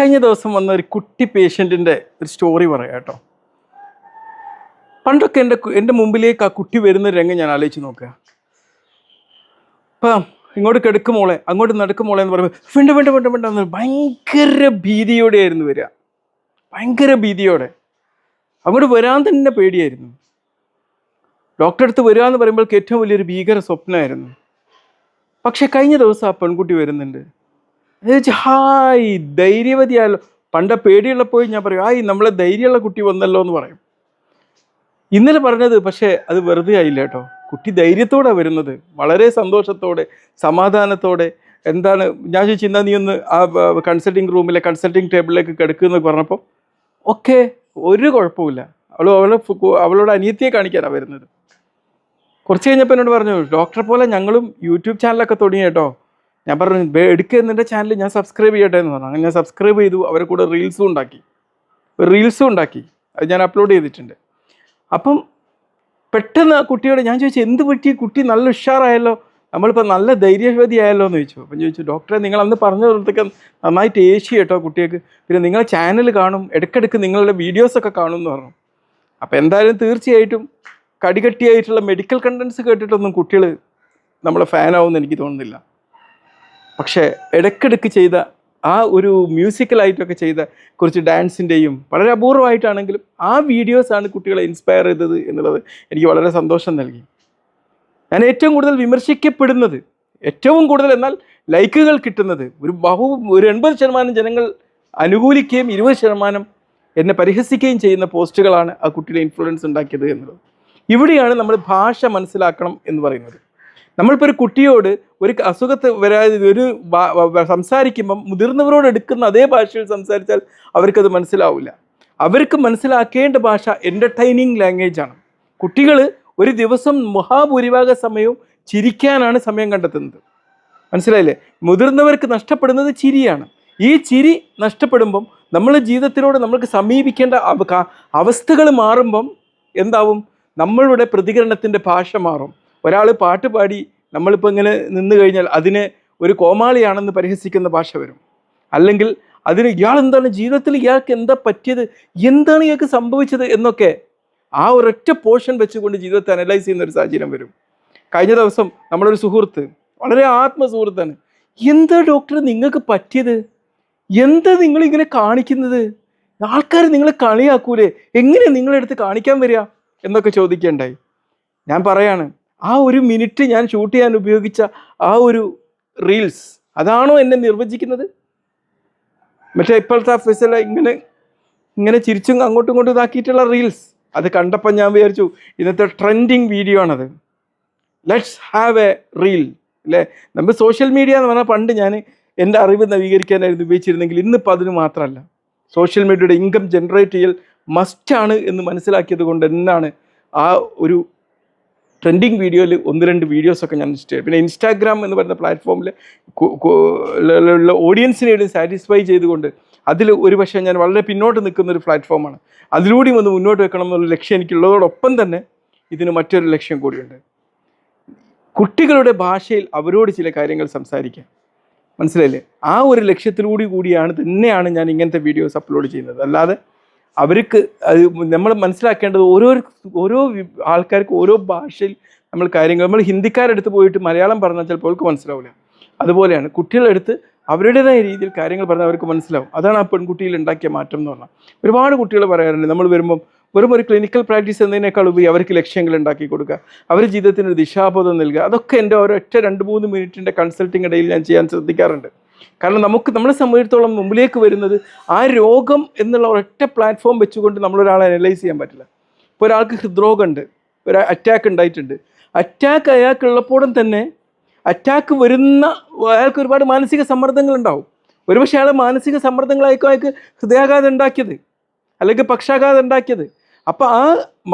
കഴിഞ്ഞ ദിവസം വന്ന ഒരു കുട്ടി പേഷ്യന്റിന്റെ ഒരു സ്റ്റോറി പറയാം കേട്ടോ. പണ്ടൊക്കെ എന്റെ എന്റെ മുമ്പിലേക്ക് ആ കുട്ടി വരുന്ന രംഗം ഞാൻ ആലോചിച്ച് നോക്കുക. അപ്പം ഇങ്ങോട്ട് കിടക്കുമോളെ അങ്ങോട്ട് നടക്കുമോളെ എന്ന് പറയുമ്പോൾ വേണ്ട വേണ്ട വേണ്ട വേണ്ട എന്ന് ഭയങ്കര ഭീതിയോടെ ആയിരുന്നു വരിക. ഭയങ്കര ഭീതിയോടെ. അങ്ങോട്ട് വരാൻ തന്നെ പേടിയായിരുന്നു. ഡോക്ടറെ അടുത്ത് വരിക എന്ന് പറയുമ്പോഴേക്ക് ഏറ്റവും വലിയൊരു ഭീകര സ്വപ്നമായിരുന്നു. പക്ഷേ കഴിഞ്ഞ ദിവസം ആ പെൺകുട്ടി വരുന്നുണ്ട്. ഹായ് ധൈര്യവതിയായല്ലോ പണ്ട പേടിയുള്ളപ്പോൾ ഞാൻ പറയും ഹായ് നമ്മളെ ധൈര്യമുള്ള കുട്ടി വന്നല്ലോ എന്ന് പറയും. ഇന്നലെ പറഞ്ഞത് പക്ഷേ അത് വെറുതെ ആയില്ല കേട്ടോ. കുട്ടി ധൈര്യത്തോടെ വരുന്നത്. വളരെ സന്തോഷത്തോടെ സമാധാനത്തോടെ. എന്താണ് ഞാൻ ചോദിച്ചു ഇന്നാ നീ ഒന്ന് ആ കൺസൾട്ടിങ് റൂമിലെ കൺസൾട്ടിങ് ടേബിളിലേക്ക് കിടക്കുമെന്ന് പറഞ്ഞപ്പോൾ ഓക്കെ ഒരു കുഴപ്പമില്ല അവൾ അവളെ അവളോട് അനിയത്തിയെ കാണിക്കാനാണ് വരുന്നത്. കുറച്ച് കഴിഞ്ഞപ്പോൾ എന്നോട് പറഞ്ഞു ഡോക്ടറെ പോലെ ഞങ്ങളും യൂട്യൂബ് ചാനലൊക്കെ തുടങ്ങി കേട്ടോ. ഞാൻ പറഞ്ഞു എടുക്കുക എടുക്ക് എന്നിന്റെ ചാനൽ ഞാൻ സബ്സ്ക്രൈബ് ചെയ്യട്ടെ എന്ന് പറഞ്ഞു. അങ്ങനെ ഞാൻ സബ്സ്ക്രൈബ് ചെയ്തു അവരെ കൂടെ റീൽസും ഉണ്ടാക്കി. റീൽസും ഉണ്ടാക്കി. അത് ഞാൻ അപ്ലോഡ് ചെയ്തിട്ടുണ്ട്. അപ്പം പെട്ടെന്ന് ആ കുട്ടിയോട് ഞാൻ ചോദിച്ചു എന്ത് പറ്റി? കുട്ടി നല്ല ഉഷാറായല്ലോ. നമ്മളിപ്പോൾ നല്ല ധൈര്യവതി ആയല്ലോ എന്ന് ചോദിച്ചു. അപ്പം ചോദിച്ചു ഡോക്ടറെ നിങ്ങൾ അന്ന് പറഞ്ഞ പോലത്തൊക്കെ നന്നായിട്ട് ഏശി കേട്ടോ കുട്ടിയൊക്കെ പിന്നെ നിങ്ങളെ ചാനൽ കാണും. ഇടയ്ക്കിടയ്ക്ക് നിങ്ങളുടെ വീഡിയോസൊക്കെ കാണും എന്ന് പറഞ്ഞു. അപ്പോൾ എന്തായാലും തീർച്ചയായിട്ടും കടികട്ടിയായിട്ടുള്ള മെഡിക്കൽ കണ്ടൻസ് കേട്ടിട്ടൊന്നും കുട്ടികൾ നമ്മളെ ഫാനാവുമെന്ന് എനിക്ക് തോന്നുന്നില്ല. പക്ഷേ ഇടയ്ക്കിടയ്ക്ക് ചെയ്ത ആ ഒരു മ്യൂസിക്കലായിട്ടൊക്കെ ചെയ്ത കുറച്ച് ഡാൻസിന്റെയും വളരെ അപൂർവമായിട്ടാണെങ്കിലും ആ വീഡിയോസാണ് കുട്ടികളെ ഇൻസ്പയർ ചെയ്തത് എന്നുള്ളത് എനിക്ക് വളരെ സന്തോഷം നൽകി. ഞാൻ ഏറ്റവും കൂടുതൽ വിമർശിക്കപ്പെടുന്നത് ഏറ്റവും കൂടുതൽ എന്നാൽ ലൈക്കുകൾ കിട്ടുന്നത് ഒരു ബഹു ഒരു എൺപത് ശതമാനം ജനങ്ങൾ അനുകൂലിക്കുകയും ഇരുപത് ശതമാനം എന്നെ പരിഹസിക്കുകയും ചെയ്യുന്ന പോസ്റ്റുകളാണ് ആ കുട്ടിയുടെ ഇൻഫ്ലുവൻസ് ഉണ്ടാക്കിയത് എന്നുള്ളത്. ഇവിടെയാണ് നമ്മൾ ഭാഷ മനസ്സിലാക്കണം എന്ന് പറയുന്നത്. നമ്മളിപ്പോൾ ഒരു കുട്ടിയോട് ഒരു അസുഖത്ത് വരാതെ ഒരു സംസാരിക്കുമ്പം മുതിർന്നവരോട് എടുക്കുന്ന അതേ ഭാഷയിൽ സംസാരിച്ചാൽ അവർക്കത് മനസ്സിലാവില്ല. അവർക്ക് മനസ്സിലാക്കേണ്ട ഭാഷ എന്റർടൈനിങ് ലാംഗ്വേജ് ആണ്. കുട്ടികൾ ഒരു ദിവസം മഹാഭൂരിഭാഗ സമയവും ചിരിക്കാനാണ് സമയം കണ്ടെത്തുന്നത്. മനസ്സിലായില്ലേ? മുതിർന്നവർക്ക് നഷ്ടപ്പെടുന്നത് ചിരിയാണ്. ഈ ചിരി നഷ്ടപ്പെടുമ്പം നമ്മൾ ജീവിതത്തിനോട് നമ്മൾക്ക് സമീപിക്കേണ്ട അവസ്ഥകൾ മാറുമ്പം എന്താവും? നമ്മളുടെ പ്രതികരണത്തിന്റെ ഭാഷ മാറും. ഒരാൾ പാട്ട് പാടി നമ്മളിപ്പോൾ ഇങ്ങനെ നിന്ന് കഴിഞ്ഞാൽ അതിനെ ഒരു കോമാളിയാണെന്ന് പരിഹസിക്കുന്ന ഭാഷ വരും. അല്ലെങ്കിൽ അതിന് ഇയാൾ എന്താണ് ജീവിതത്തിൽ ഇയാൾക്ക് എന്താ പറ്റിയത്? എന്താണ് ഇയാൾക്ക് സംഭവിച്ചത് എന്നൊക്കെ ആ ഒരൊറ്റ പോർഷൻ വെച്ചുകൊണ്ട് ജീവിതത്തെ അനലൈസ് ചെയ്യുന്ന ഒരു സാഹചര്യം വരും. കഴിഞ്ഞ ദിവസം നമ്മളൊരു സുഹൃത്ത് വളരെ ആത്മസുഹൃത്താണ് എന്താ ഡോക്ടർ നിങ്ങൾക്ക് പറ്റിയത്? എന്താ നിങ്ങളിങ്ങനെ കാണിക്കുന്നത്? ആൾക്കാർ നിങ്ങളെ കളിയാക്കൂലേ? എങ്ങനെ നിങ്ങളെടുത്ത് കാണിക്കാൻ വരിക? എന്നൊക്കെ ചോദിക്കേണ്ടായി ഞാൻ പറയാണ് ആ ഒരു മിനിറ്റ് ഞാൻ ഷൂട്ട് ചെയ്യാൻ ഉപയോഗിച്ച ആ ഒരു റീൽസ് അതാണോ എന്നെ നിർവചിക്കുന്നത്? മറ്റേ ഇപ്പോഴത്തെ ഫെസല ഇങ്ങനെ ഇങ്ങനെ ചിരിച്ചും അങ്ങോട്ടും ഇങ്ങോട്ടും ഇതാക്കിയിട്ടുള്ള റീൽസ്. അത് കണ്ടപ്പോൾ ഞാൻ വിചാരിച്ചു ഇന്നത്തെ ട്രെൻഡിങ് വീഡിയോ ആണത്. ലെറ്റ്സ് ഹാവ് എ റീൽ അല്ലേ? നമ്മൾ സോഷ്യൽ മീഡിയ എന്ന് പറഞ്ഞാൽ പണ്ട് ഞാൻ എന്റെ അറിവ് നവീകരിക്കാനായിരുന്നു ഉപയോഗിച്ചിരുന്നെങ്കിൽ ഇന്നിപ്പോൾ അതിന് മാത്രമല്ല. സോഷ്യൽ മീഡിയയുടെ ഇൻകം ജനറേറ്റ് ചെയ്യൽ മസ്റ്റാണ് എന്ന് മനസ്സിലാക്കിയത് കൊണ്ട് എന്നാണ് ആ ഒരു ട്രെൻഡിങ് വീഡിയോയിൽ ഒന്ന് രണ്ട് വീഡിയോസൊക്കെ ഞാൻ ഇഷ്ടമായി പിന്നെ ഇൻസ്റ്റാഗ്രാം എന്ന് പറയുന്ന പ്ലാറ്റ്ഫോമിൽ ഉള്ള ഓഡിയൻസിനെ സാറ്റിസ്ഫൈ ചെയ്തുകൊണ്ട് അതിൽ ഒരു പക്ഷേ ഞാൻ വളരെ പിന്നോട്ട് നിൽക്കുന്ന ഒരു പ്ലാറ്റ്ഫോമാണ് അതിലൂടെയും ഒന്ന് മുന്നോട്ട് വെക്കണം എന്നുള്ള ലക്ഷ്യം എനിക്കുള്ളതോടൊപ്പം തന്നെ ഇതിന് മറ്റൊരു ലക്ഷ്യം കൂടിയുണ്ട്. കുട്ടികളുടെ ഭാഷയിൽ അവരോട് ചില കാര്യങ്ങൾ സംസാരിക്കുക മനസ്സിലായില്ലേ? ആ ഒരു ലക്ഷ്യത്തിലൂടെ കൂടിയാണ് തന്നെയാണ് ഞാൻ ഇങ്ങനത്തെ വീഡിയോസ് അപ്ലോഡ് ചെയ്യുന്നത്. അല്ലാതെ അവർക്ക് അത് നമ്മൾ മനസ്സിലാക്കേണ്ടത് ഓരോ ഓരോ ആൾക്കാർക്ക് ഓരോ ഭാഷയിൽ നമ്മൾ കാര്യങ്ങൾ നമ്മൾ ഹിന്ദിക്കാരെടുത്ത് പോയിട്ട് മലയാളം പറഞ്ഞാൽ ചിലപ്പോൾ അവർക്ക് മനസ്സിലാവില്ല. അതുപോലെയാണ് കുട്ടികളെടുത്ത് അവരുടേതായ രീതിയിൽ കാര്യങ്ങൾ പറഞ്ഞാൽ അവർക്ക് മനസ്സിലാവും. അതാണ് ആ പെൺകുട്ടിയിൽ ഉണ്ടാക്കിയ മാറ്റം എന്ന് പറഞ്ഞാൽ. ഒരുപാട് കുട്ടികൾ പറയാറുണ്ട് നമ്മൾ വരുമ്പം വെറും ഒരു ക്ലിനിക്കൽ പ്രാക്ടീസ് എന്നതിനേക്കാൾ ഉപരി അവർക്ക് ലക്ഷ്യങ്ങൾ ഉണ്ടാക്കി കൊടുക്കുക. അവരുടെ ജീവിതത്തിന് ഒരു ദിശാബോധം നൽകുക. അതൊക്കെ എന്റെ ഒരൊറ്റ രണ്ട് മൂന്ന് മിനിറ്റിന്റെ കൺസൾട്ടിങ് ഇടയിൽ ഞാൻ ചെയ്യാൻ ശ്രദ്ധിക്കാറുണ്ട്. കാരണം നമുക്ക് നമ്മളെ സംബന്ധിച്ചിടത്തോളം മുമ്പിലേക്ക് വരുന്നത് ആ രോഗം എന്നുള്ള ഒരൊറ്റ പ്ലാറ്റ്ഫോം വെച്ചുകൊണ്ട് നമ്മളൊരാളെ അനലൈസ് ചെയ്യാൻ പറ്റില്ല. ഇപ്പോൾ ഒരാൾക്ക് ഹൃദ്രോഗമുണ്ട് ഒരു അറ്റാക്ക് ഉണ്ടായിട്ടുണ്ട്. അറ്റാക്ക് അയാൾക്കുള്ളപ്പോഴും തന്നെ അറ്റാക്ക് വരുന്ന അയാൾക്ക് ഒരുപാട് മാനസിക സമ്മർദ്ദങ്ങൾ ഉണ്ടാവും. ഒരുപക്ഷെ അയാൾ മാനസിക സമ്മർദ്ദങ്ങളായിരിക്കും അയാൾക്ക് ഹൃദയാഘാതം ഉണ്ടാക്കിയത് അല്ലെങ്കിൽ പക്ഷാഘാതം ഉണ്ടാക്കിയത്. അപ്പോൾ ആ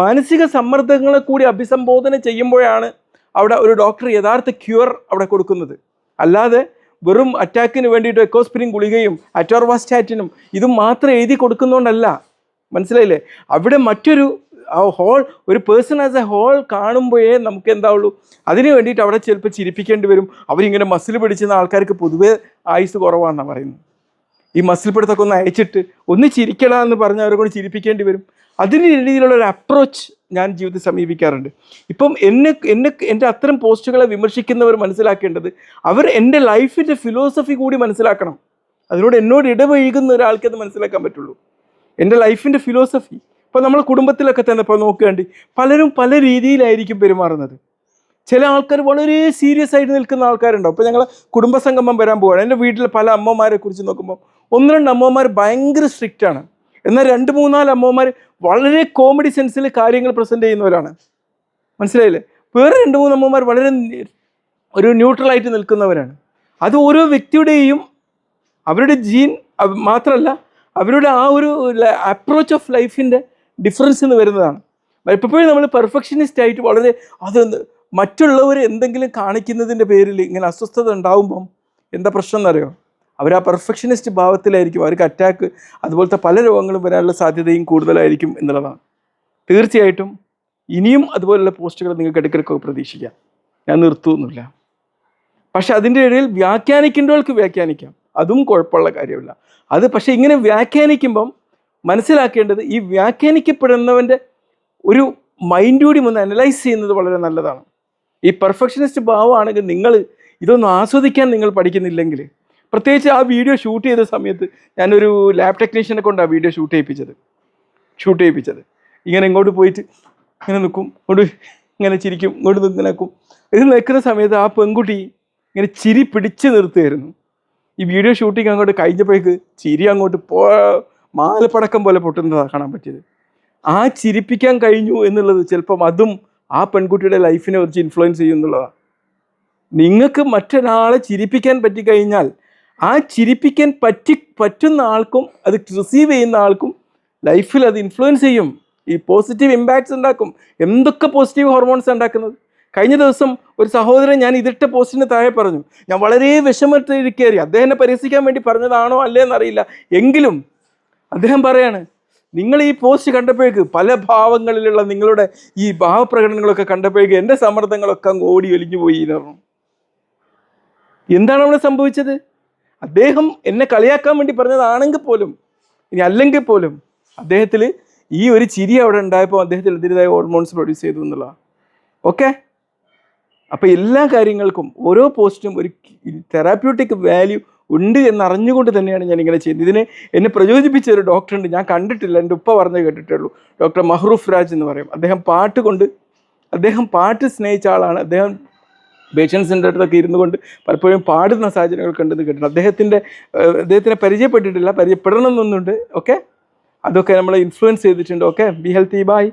മാനസിക സമ്മർദ്ദങ്ങളെ കൂടി അഭിസംബോധന ചെയ്യുമ്പോഴാണ് അവിടെ ഒരു ഡോക്ടർ യഥാർത്ഥ ക്യൂർ അവിടെ കൊടുക്കുന്നത്. അല്ലാതെ വെറും അറ്റാക്കിന് വേണ്ടിയിട്ട് എക്കോസ്പിരിൻ ഗുളികയും അറ്റോർവാസ്റ്റാറ്റിനും ഇതും മാത്രം എഴുതി കൊടുക്കുന്നതുകൊണ്ടല്ല മനസ്സിലായില്ലേ? അവിടെ മറ്റൊരു ആ ഹോൾ ഒരു പേഴ്സൺ ആസ് എ ഹോൾ കാണുമ്പോഴേ നമുക്ക് എന്താവുള്ളൂ? അതിന് വേണ്ടിയിട്ട് അവിടെ ചിലപ്പോൾ ചിരിപ്പിക്കേണ്ടി വരും. അവരിങ്ങനെ മസിൽ പിടിച്ചുന്ന ആൾക്കാർക്ക് പൊതുവേ ആയുസ് കുറവാണെന്നാണ് പറയുന്നത്. ഈ മസിൽ പിടുത്തൊക്കെ ഒന്ന് അയച്ചിട്ട് ഒന്ന് ചിരിക്കടാ എന്ന് പറഞ്ഞ് അവരെ കൊണ്ട് ചിരിപ്പിക്കേണ്ടി വരും. അതിന് രീതിയിലുള്ള ഒരു അപ്രോച്ച് ഞാൻ ജീവിതത്തിൽ സമീപിക്കാറുണ്ട്. ഇപ്പം എന്നെ എന്നെ എന്റെ അത്തരം പോസ്റ്റുകളെ വിമർശിക്കുന്നവർ മനസ്സിലാക്കേണ്ടത് അവർ എന്റെ ലൈഫിന്റെ ഫിലോസഫി കൂടി മനസ്സിലാക്കണം. അതിനോട് എന്നോട് ഇടപഴകുന്ന ഒരാൾക്ക് അത് മനസ്സിലാക്കാൻ പറ്റുള്ളൂ. എന്റെ ലൈഫിന്റെ ഫിലോസഫി. ഇപ്പോൾ നമ്മൾ കുടുംബത്തിലൊക്കെ തന്നെ ഇപ്പോൾ നോക്കുകയാണ്ട് പലരും പല രീതിയിലായിരിക്കും പെരുമാറുന്നത്. ചില ആൾക്കാർ വളരെ സീരിയസ് ആയിട്ട് നിൽക്കുന്ന ആൾക്കാരുണ്ടാവും. ഇപ്പോൾ ഞങ്ങൾ കുടുംബസംഗമം വരാൻ പോവുകയാണ്. എന്റെ വീട്ടിൽ പല അമ്മമാരെ കുറിച്ച് നോക്കുമ്പോൾ ഒന്ന് രണ്ട് അമ്മമാർ ഭയങ്കര സ്ട്രിക്റ്റാണ് എന്നാൽ രണ്ട് മൂന്നാൽ അമ്മമാർ വളരെ കോമഡി സെൻസിൽ കാര്യങ്ങൾ പ്രസന്റ് ചെയ്യുന്നവരാണ്. മനസ്സിലായില്ലേ? വേറെ രണ്ട് മൂന്ന് അമ്മമാർ വളരെ ഒരു ന്യൂട്രലായിട്ട് നിൽക്കുന്നവരാണ്. അത് ഓരോ വ്യക്തിയുടെയും അവരുടെ ജീൻ മാത്രമല്ല അവരുടെ ആ ഒരു അപ്രോച്ച് ഓഫ് ലൈഫിന്റെ ഡിഫറൻസ് എന്ന് വരുന്നതാണ്. എപ്പോഴും നമ്മൾ പെർഫെക്ഷനിസ്റ്റ് ആയിട്ട് വളരെ അത് മറ്റുള്ളവർ എന്തെങ്കിലും കാണിക്കുന്നതിന്റെ പേരിൽ ഇങ്ങനെ അസ്വസ്ഥത ഉണ്ടാവുമ്പം എന്താ പ്രശ്നം എന്നറിയോ? അവർ ആ പെർഫെക്ഷനിസ്റ്റ് ഭാവത്തിലായിരിക്കും. അവർക്ക് അറ്റാക്ക് അതുപോലത്തെ പല രോഗങ്ങളും വരാനുള്ള സാധ്യതയും കൂടുതലായിരിക്കും എന്നുള്ളതാണ്. തീർച്ചയായിട്ടും ഇനിയും അതുപോലുള്ള പോസ്റ്റുകൾ നിങ്ങൾക്ക് ഇടയ്ക്കിടയ്ക്കൊക്കെ പ്രതീക്ഷിക്കാം. ഞാൻ നിർത്തുന്നില്ല പക്ഷെ അതിന്റെ ഇടയിൽ വ്യാഖ്യാനിക്കേണ്ടവർക്ക് വ്യാഖ്യാനിക്കാം. അതും കുഴപ്പമുള്ള കാര്യമില്ല. അത് പക്ഷേ ഇങ്ങനെ വ്യാഖ്യാനിക്കുമ്പം മനസ്സിലാക്കേണ്ടത് ഈ വ്യാഖ്യാനിക്കപ്പെടുന്നവന്റെ ഒരു മൈൻഡ് കൂടി ഒന്ന് അനലൈസ് ചെയ്യുന്നത് വളരെ നല്ലതാണ്. ഈ പെർഫെക്ഷനിസ്റ്റ് ഭാവമാണെങ്കിൽ നിങ്ങൾ ഇതൊന്നും ആസ്വദിക്കാൻ നിങ്ങൾ പഠിക്കുന്നില്ലെങ്കിൽ പ്രത്യേകിച്ച് ആ വീഡിയോ ഷൂട്ട് ചെയ്ത സമയത്ത് ഞാനൊരു ലാബ് ടെക്നീഷ്യനെ കൊണ്ട് ആ വീഡിയോ ഷൂട്ട് ചെയ്യിപ്പിച്ചത്. ഷൂട്ട് ചെയ്യിപ്പിച്ചത്. ഇങ്ങനെ ഇങ്ങോട്ട് പോയിട്ട് ഇങ്ങനെ നിൽക്കും. ഇങ്ങോട്ട് ഇങ്ങനെ ചിരിക്കും. ഇങ്ങോട്ട് ഇങ്ങനെ നിൽക്കും. ഇത് നിൽക്കുന്ന സമയത്ത് ആ പെൺകുട്ടി ഇങ്ങനെ ചിരി പിടിച്ച് നിർത്തുമായിരുന്നു ഈ വീഡിയോ ഷൂട്ടിങ് അങ്ങോട്ട് കഴിഞ്ഞപ്പോഴേക്ക് ചിരി അങ്ങോട്ട് പോ മാലപ്പടക്കം പോലെ പൊട്ടുന്നതാണ് കാണാൻ പറ്റിയത്. ആ ചിരിപ്പിക്കാൻ കഴിഞ്ഞു എന്നുള്ളത് ചിലപ്പം അതും ആ പെൺകുട്ടിയുടെ ലൈഫിനെ കുറിച്ച് ഇൻഫ്ലുവൻസ് ചെയ്യുന്നുള്ളതാണ് നിങ്ങൾക്ക് മറ്റൊരാളെ ചിരിപ്പിക്കാൻ പറ്റിക്കഴിഞ്ഞാൽ ആ ചിരിപ്പിക്കാൻ പറ്റി പറ്റുന്ന ആൾക്കും അത് റിസീവ് ചെയ്യുന്ന ആൾക്കും ലൈഫിൽ അത് ഇൻഫ്ലുവൻസ് ചെയ്യും. ഈ പോസിറ്റീവ് ഇമ്പാക്ട്സ് ഉണ്ടാക്കും. എന്തൊക്കെ പോസിറ്റീവ് ഹോർമോൺസ് ഉണ്ടാക്കുന്നത്? കഴിഞ്ഞ ദിവസം ഒരു സഹോദരൻ ഞാൻ ഇതിട്ട പോസ്റ്റിന് താഴെ പറഞ്ഞു. ഞാൻ വളരെ വിഷമത്തിരിക്കേറി അദ്ദേഹത്തെ പരിഹസിക്കാൻ വേണ്ടി പറഞ്ഞതാണോ അല്ലേ എന്നറിയില്ല എങ്കിലും അദ്ദേഹം പറയാണ് നിങ്ങൾ ഈ പോസ്റ്റ് കണ്ടപ്പോഴേക്ക് പല ഭാവങ്ങളിലുള്ള നിങ്ങളുടെ ഈ ഭാവപ്രകടനങ്ങളൊക്കെ കണ്ടപ്പോഴേക്ക് എന്റെ സമ്മർദ്ദങ്ങളൊക്കെ അങ്ങ് ഓടി ഒലിഞ്ഞു പോയി എന്ന് പറഞ്ഞു. എന്താണ് അവിടെ സംഭവിച്ചത്? അദ്ദേഹം എന്നെ കളിയാക്കാൻ വേണ്ടി പറഞ്ഞതാണെങ്കിൽ പോലും ഇനി അല്ലെങ്കിൽ പോലും അദ്ദേഹത്തിൽ ഈ ഒരു ചിരി അവിടെ ഉണ്ടായപ്പോൾ അദ്ദേഹത്തിൽ അതിന്റെതായ ഹോർമോൺസ് പ്രൊഡ്യൂസ് ചെയ്തു എന്നുള്ളതാണ് ഓക്കെ അപ്പോൾ എല്ലാ കാര്യങ്ങൾക്കും ഓരോ പോസ്റ്റും ഒരു തെറാപ്യൂട്ടിക് വാല്യൂ ഉണ്ട് എന്നറിഞ്ഞുകൊണ്ട് തന്നെയാണ് ഞാൻ ഇങ്ങനെ ചെയ്യുന്നത്. ഇതിനെ എന്നെ പ്രചോദിപ്പിച്ച ഒരു ഡോക്ടറുണ്ട് ഞാൻ കണ്ടിട്ടില്ല. എന്റെ ഉപ്പ പറഞ്ഞ് കേട്ടിട്ടുള്ളൂ. ഡോക്ടർ മഹ്റൂഫ് രാജ് എന്ന് പറയും. അദ്ദേഹം പാട്ട് കൊണ്ട് അദ്ദേഹം പാട്ട് സ്നേഹിച്ച ആളാണ്. അദ്ദേഹം പേഷ്യൻസിന്റെ അടുത്തൊക്കെ ഇരുന്നു കൊണ്ട് പലപ്പോഴും പാടുന്ന സാഹചര്യങ്ങൾ കണ്ടെന്ന് കേട്ടിട്ടുണ്ട്. അദ്ദേഹത്തിന്റെ അദ്ദേഹത്തിനെ പരിചയപ്പെട്ടിട്ടില്ല പരിചയപ്പെടണം എന്നൊന്നുണ്ട് ഓക്കെ? അതൊക്കെ നമ്മളെ ഇൻഫ്ലുവൻസ് ചെയ്തിട്ടുണ്ട്. ഓക്കെ? Be healthy by